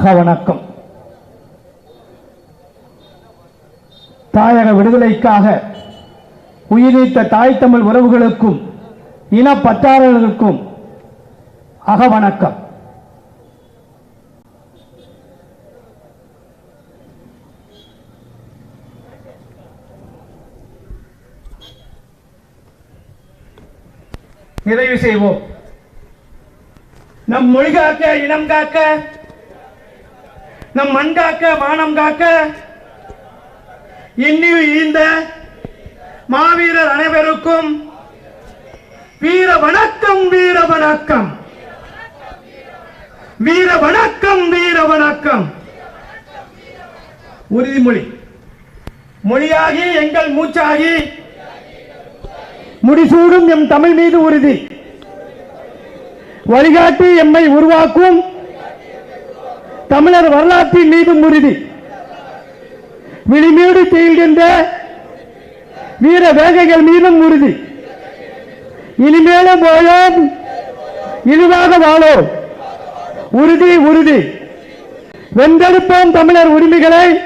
அகவணக்கம் தாயக விடுதலைக்காக உயிரித்த தாய் தமிழ் உறவுகளுக்கும் இனப்பற்றாளர்களுக்கும் அகவணக்கம் நிறைவு செய்வோம். நம் மொழி காக்க இனம் காக்க நம் மண் காக்க வானம் காக்க எண்ணி ஈந்த மாவீரர் அனைவருக்கும் வீர வணக்கம் வீர வணக்கம். வீர வணக்கம் வீர வணக்கம். உறுதிமொழி. மொழியாகி எங்கள் மூச்சாகி முடிசூடும் எம் தமிழ் மீது உறுதி. வழிகாட்டி எம்மை உருவாக்கும். தமிழர் வரலாற்றின் மீதும் உறுதி விழிமீடு தேய்கின்ற வீர வேகைகள் மீதும் உறுதி இனிமேலும் வாழோம் இழிவாக வாழோம். உறுதி உறுதி. வென்றெடுப்போம் தமிழர் உரிமைகளை.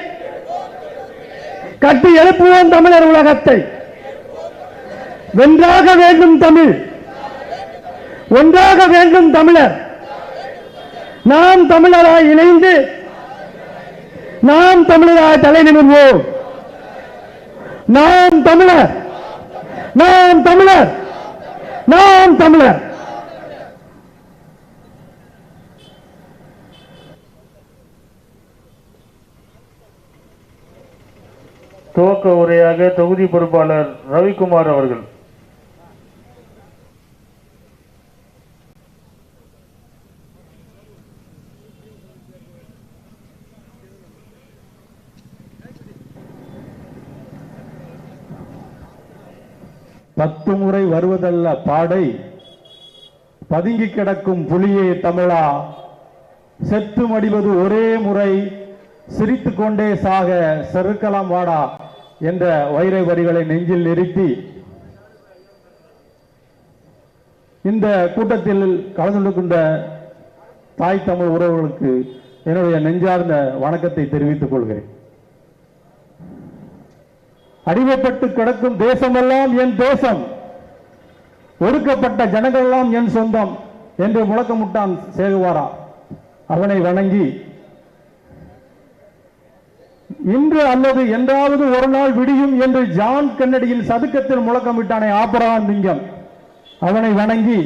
கட்டி எழுப்புவோம் தமிழர் உலகத்தை. வென்றாக வேண்டும் தமிழ். ஒன்றாக வேண்டும் தமிழர். நாம் தமிழராய் இணைந்து நாம் தமிழராய் தலை நிமிர்வோம். நாம் தமிழர். நாம் தமிழர். நாம் தமிழர். துவக்க உரையாக தொகுதி பொறுப்பாளர் ரவிக்குமார் அவர்கள். பத்து முறை வருவதல்ல பாடை பதுங்கி கிடக்கும் புலியே தமிழா. செத்து மடிவது ஒரே முறை சிரித்து கொண்டே சாக செருக்கலாம் வாடா என்ற வைரை வரிகளை நெஞ்சில் நிறுத்தி இந்த கூட்டத்தில் கலந்து கொண்ட தாய் தமிழ் உறவுகளுக்கு என்னுடைய நெஞ்சார்ந்த வணக்கத்தை தெரிவித்துக் கொள்கிறேன். அடிமைப்பட்டு கிடக்கும் தேசமெல்லாம் என் தேசம். ஒடுக்கப்பட்ட ஜனங்களெல்லாம் என் சொந்தம் என்று முழக்கமுட்டான் சேகுவாரா. அவனை வணங்கி இன்று அல்லது என்றாவது ஒரு நாள் விடியும் என்று ஜான் கன்னடியில் சதுக்கத்தில் முழக்கமிட்டானே ஆபரகான் லிங்கம். அவனை வணங்கி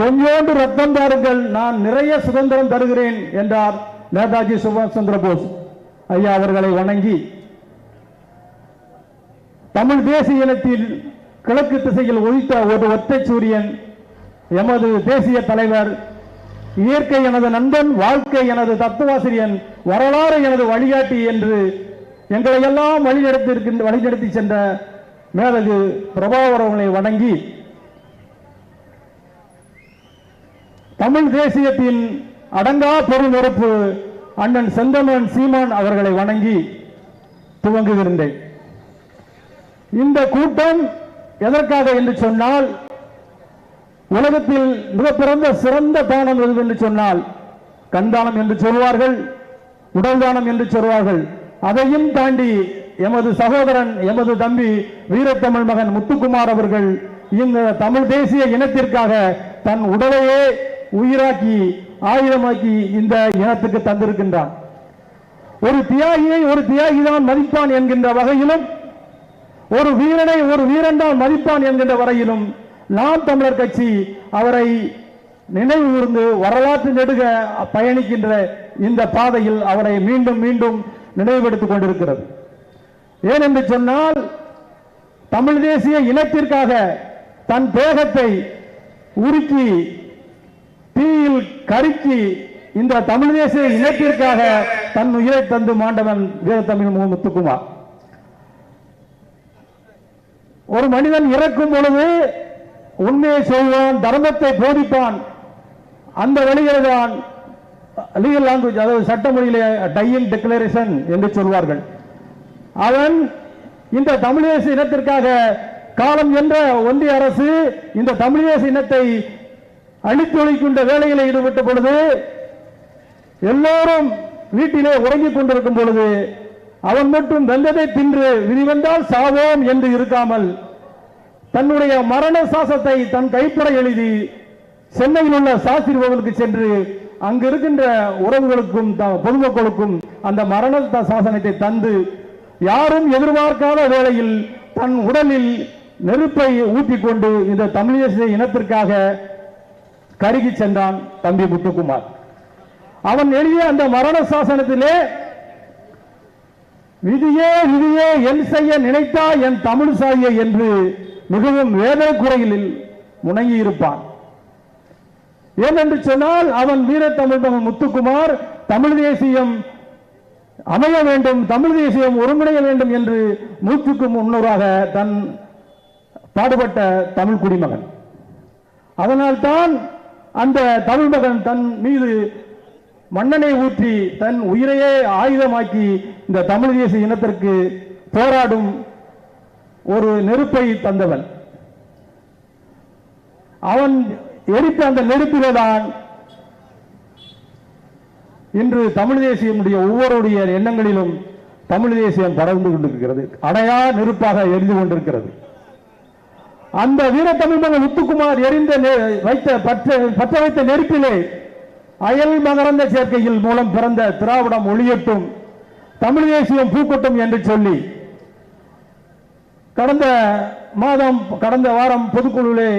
கொஞ்சோண்டு ரத்தம் தாருங்கள் நான் நிறைய சுதந்திரம் தருகிறேன் என்றார் நேதாஜி சுபாஷ் சந்திர போஸ். ஐயா அவர்களை வணங்கி தமிழ் தேசிய இனத்தில் கிழக்கு திசையில் ஒழித்த ஒரு ஒற்றை சூரியன் எமது தேசிய தலைவர் இயற்கை எனது நண்பன் வாழ்க்கை எனது தத்துவாசிரியன் வரலாறு எனது வழிகாட்டி என்று எங்களை எல்லாம் வழிநடத்திருக்கின்ற வழிநடத்தி சென்ற மேலது பிரபாவரவனை வணங்கி தமிழ் தேசியத்தின் அடங்கா பெருநெருப்பு அண்ணன் செந்தமன் சீமான் அவர்களை வணங்கி துவங்குகின்றேன். இந்த கூட்டம் எதற்காக என்று சொன்னால் உலகத்தில் மிகப்பிறந்த சிறந்த தானம் எது என்று சொன்னால் கண்தானம் என்று சொல்வார்கள் உடல் தானம் என்று சொல்வார்கள். அதையும் தாண்டி எமது சகோதரன் எமது தம்பி வீரத்தமிழ் மகன் முத்துக்குமார் அவர்கள் இந்த தமிழ் தேசிய இனத்திற்காக தன் உடலையே உயிராக்கி ஆயுதமாக்கி இந்த இனத்துக்கு தந்திருக்கின்றான். ஒரு தியாகியை ஒரு தியாகி தான் மதிப்பான் என்கின்ற வகையிலும் ஒரு வீரனை ஒரு வீரன் தான் மதிப்பான் என்கின்ற வரையிலும் நாம் தமிழர் கட்சி அவரை நினைவு கூர்ந்து வரலாற்று நெடுக பயணிக்கின்ற இந்த பாதையில் அவரை மீண்டும் மீண்டும் நினைவுபடுத்திக் கொண்டிருக்கிறது. ஏனென்று சொன்னால் தமிழ் தேசிய இனத்திற்காக தன் தேகத்தை உருக்கி தீயில் கருக்கி இந்த தமிழ் தேசிய இனத்திற்காக தன் உயிரை தந்து மாண்டவன் வீரத்தமிழ் மு. முத்துக்குமார். ஒரு மனிதன் இறக்கும் பொழுது உண்மையை செய்வான் தர்மத்தை போதிப்பான். அந்த வழியில் தான் லீகல் லாங்குவேஜ் அதாவது சட்டமொழியிலே டையிங் டிக்ளரேஷன் என்று சொல்வார்கள். அவன் இந்த தமிழேச இனத்திற்காக காலம் என்ற ஒன்றிய அரசு இந்த தமிழேச இனத்தை அழித்தொழிக்கின்ற வேலையில் ஈடுபட்ட பொழுது எல்லோரும் வீட்டிலே உறங்கிக் கொண்டிருக்கும் பொழுது அவன் மட்டும் வெந்ததை தின்று விரிவந்தால் சாவோம் என்று இருக்காமல் தன்னுடைய மரண சாசத்தை தன் கைப்பட எழுதி சென்னையில் உள்ள சாஸ்திரி கோவிலுக்கு சென்று அங்கு இருக்கின்ற உறவுகளுக்கும் த- பொதுமக்களுக்கும் அந்த மரண சாசனத்தை தந்து யாரும் எதிர்பார்க்காத வேளையில் தன் உடலில் நெருப்பை ஊற்றிக்கொண்டு இந்த தமிழ் தேசிய இனத்திற்காக கருகி சென்றான் தம்பி முத்துக்குமார். அவன் எழுதிய அந்த மரண சாசனத்திலே விதியே விதியே என் செய்ய நினைத்தா என் தமிழ் சாய என்று மிகவும் வேத குறைகளில் முணங்கி இருப்பான் ஏனென்று சொன்னால் அவன் வீரத்தமிழ் மகன் முத்துக்குமார் தமிழ் தேசியம் அமைய வேண்டும் தமிழ் தேசியம் ஒருங்கிணைய வேண்டும் என்று நூற்றுக்கு முன்னூறாக தன் பாடுபட்ட தமிழ் குடிமகன். அதனால்தான் அந்த தமிழ் மகன் தன் மீது மண்ணனை ஊற்றி தன் உயிரையே ஆயுதமாக்கி இந்த தமிழ் தேசிய இனத்திற்கு போராடும் ஒரு நெருப்பை தந்தவன். அவன் எரித்த அந்த நெருப்பிலே தான் இன்று தமிழ் தேசியமுடைய ஒவ்வொருடைய எண்ணங்களிலும் தமிழ் தேசியம் பறந்து கொண்டிருக்கிறது. அடையா நெருப்பாக எரிந்து கொண்டிருக்கிறது. அந்த வீரத்தமிழ் மகன் முத்துக்குமார் எரிந்த நெ- வைத்த பற்ற பற்ற வைத்த நெருப்பிலே அயல் மகரந்த சேர்க்கையில் மூலம் பிறந்த திராவிடம் ஒளியட்டும் தமிழ் தேசியம் பூக்கட்டும் என்று சொல்லி கடந்த மாதம் கடந்த வாரம் பொதுக்குழுவிலே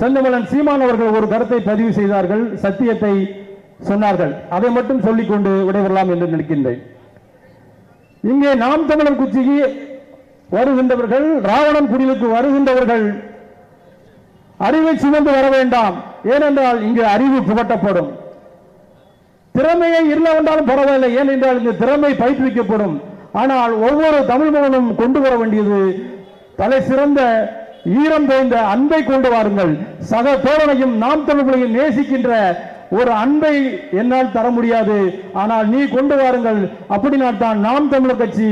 செந்தமலன் சீமான் அவர்கள் ஒரு கருத்தை பதிவு செய்தார்கள் சத்தியத்தை சொன்னார்கள். அதை மட்டும் சொல்லிக்கொண்டு விடைபெறலாம் என்று நினைக்கின்றேன். இங்கே நாம் தமிழர் குச்சிக்கு வருகின்றவர்கள் ராவணன் குடிலுக்கு வருகின்றவர்கள் அறிவை சுமந்து வர வேண்டாம். ஏனென்றால் இங்கு அறிவு புகட்டப்படும். திறமையை இல்லை என்றாலும் பரவாயில்லை. ஏனென்றால் இந்த திறமை பயிற்றுவிக்கப்படும். ஆனால் ஒவ்வொரு தமிழ் மகனும் கொண்டு வர வேண்டியது தலை சிறந்த ஈரம் தோய்ந்த அன்பை கொண்டு வாருங்கள். சக தோழனையும் நாம் தமிழ்களையும் நேசிக்கின்ற ஒரு அன்பை என்னால் தர முடியாது. ஆனால் நீ கொண்டு வாருங்கள். அப்படினால் தான் நாம் தமிழர் கட்சி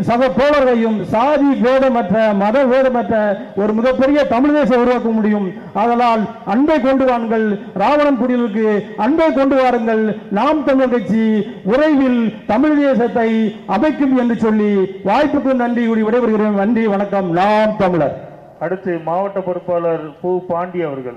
சக தோழர்களையும் சாதி பேதமற்ற மத பேதமற்ற ஒரு மிகப்பெரிய தமிழ் தேசம் உருவாக்க முடியும். அதனால் அன்பை கொண்டு வாருங்கள். ராவணன் குடிலுக்கு அன்பை கொண்டு வாருங்கள். நாம் தமிழ் கட்சி விரைவில் தமிழ் தேசத்தை அமைக்கும் என்று சொல்லி வாய்ப்புக்கு நன்றி கூடி விடைபெறுகிறேன். நன்றி வணக்கம். நாம் தமிழர். அடுத்து மாவட்ட பொறுப்பாளர் பூ. பாண்டி அவர்கள்.